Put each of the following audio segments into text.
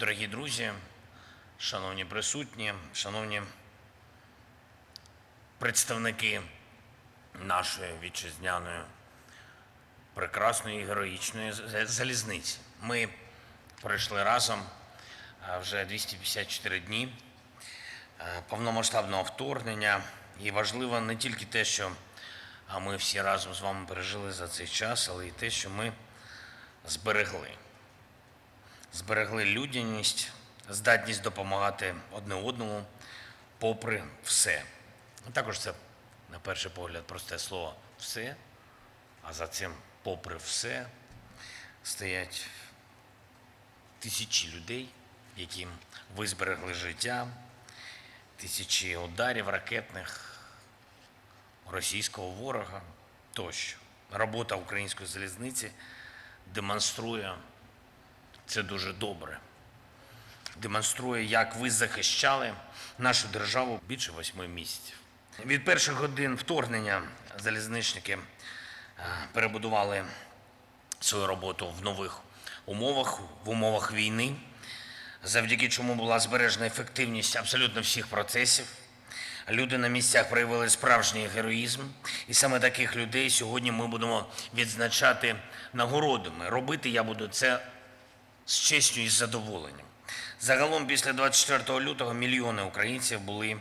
дорогі друзі, шановні присутні, шановні представники нашої вітчизняної прекрасної героїчної залізниці. Ми пройшли разом вже 254 дні повномасштабного вторгнення. І важливо не тільки те, що ми всі разом з вами пережили за цей час, але й те, що ми зберегли. Зберегли людяність, здатність допомагати одне одному попри все. Також це, на перший погляд, просте слово все, а за цим, попри все, стоять тисячі людей, яким ви зберегли життя, тисячі ударів ракетних російського ворога тощо. Робота української залізниці демонструє це дуже добре. Демонструє, як ви захищали нашу державу більше восьми місяців. Від перших годин вторгнення залізничники е, перебудували свою роботу в нових умовах, в умовах війни, завдяки чому була збережена ефективність абсолютно всіх процесів. Люди на місцях проявили справжній героїзм, і саме таких людей сьогодні ми будемо відзначати нагородами. Робити я буду це з честю і з задоволенням. Загалом, після 24 лютого мільйони українців були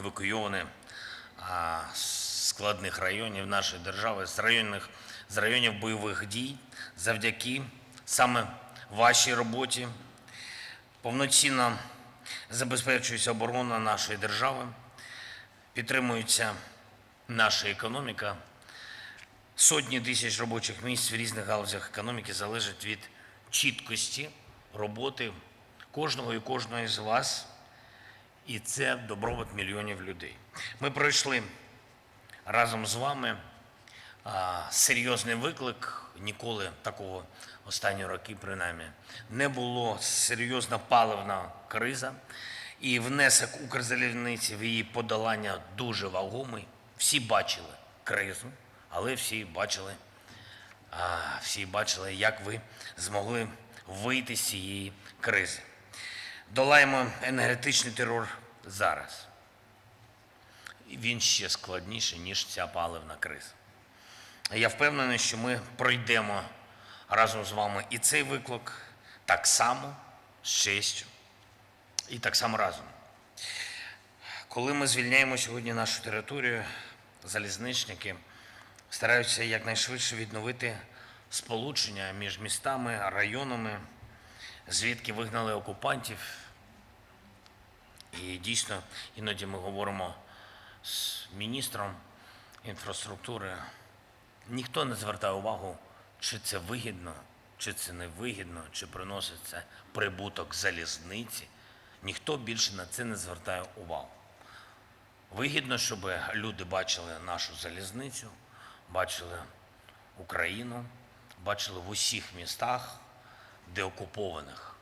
евакуйовані з складних районів нашої держави, з районних з районів бойових дій, завдяки саме вашій роботі повноцінно забезпечується оборона нашої держави, підтримується наша економіка. Сотні тисяч робочих місць в різних галузях економіки залежать від чіткості роботи кожного і кожної з вас, і це добробут мільйонів людей. Ми пройшли разом з вами серйозний виклик. Ніколи такого останні роки, принаймні, не було серйозна паливна криза, і внесок Укрзалізниці в її подолання дуже вагомий. Всі бачили кризу, але всі бачили, всі бачили, як ви змогли вийти з цієї кризи. Долаємо енергетичний терор зараз. Він ще складніший, ніж ця паливна криза. Я впевнений, що ми пройдемо разом з вами і цей виклик так само з честю і так само разом. Коли ми звільняємо сьогодні нашу територію, залізничники стараються якнайшвидше відновити сполучення між містами, районами, звідки вигнали окупантів. І дійсно іноді ми говоримо з міністром інфраструктури. Ніхто не звертає увагу, чи це вигідно, чи це не вигідно, чи приносить це прибуток залізниці. Ніхто більше на це не звертає увагу. Вигідно, щоб люди бачили нашу залізницю, бачили Україну, бачили в усіх містах, де окупованих.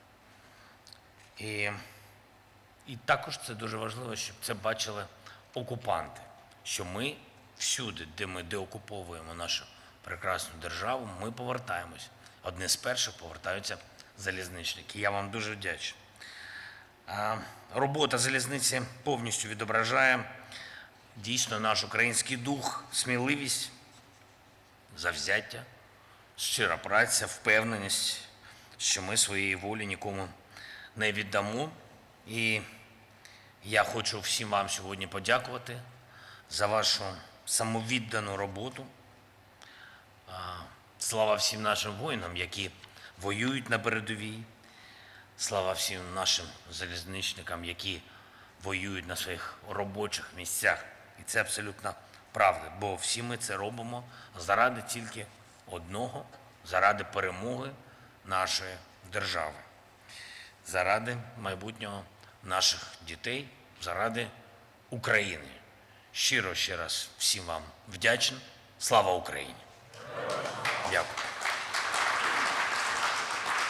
І, і також це дуже важливо, щоб це бачили окупанти, що ми всюди, де ми деокуповуємо нашу прекрасну державу, ми повертаємось. Одне з перших повертаються залізничники. Я вам дуже вдячний. Робота залізниці повністю відображає дійсно наш український дух, сміливість, завзяття, щира праця, впевненість, що ми своєї волі нікому не віддамо. І я хочу всім вам сьогодні подякувати за вашу самовіддану роботу. Слава всім нашим воїнам, які воюють на передовій. Слава всім нашим залізничникам, які воюють на своїх робочих місцях. І це абсолютно правда, бо всі ми це робимо заради тільки одного, заради перемоги нашої держави, заради майбутнього наших дітей, заради України. Щиро ще раз всім вам вдячний. Слава Україні! Дякую.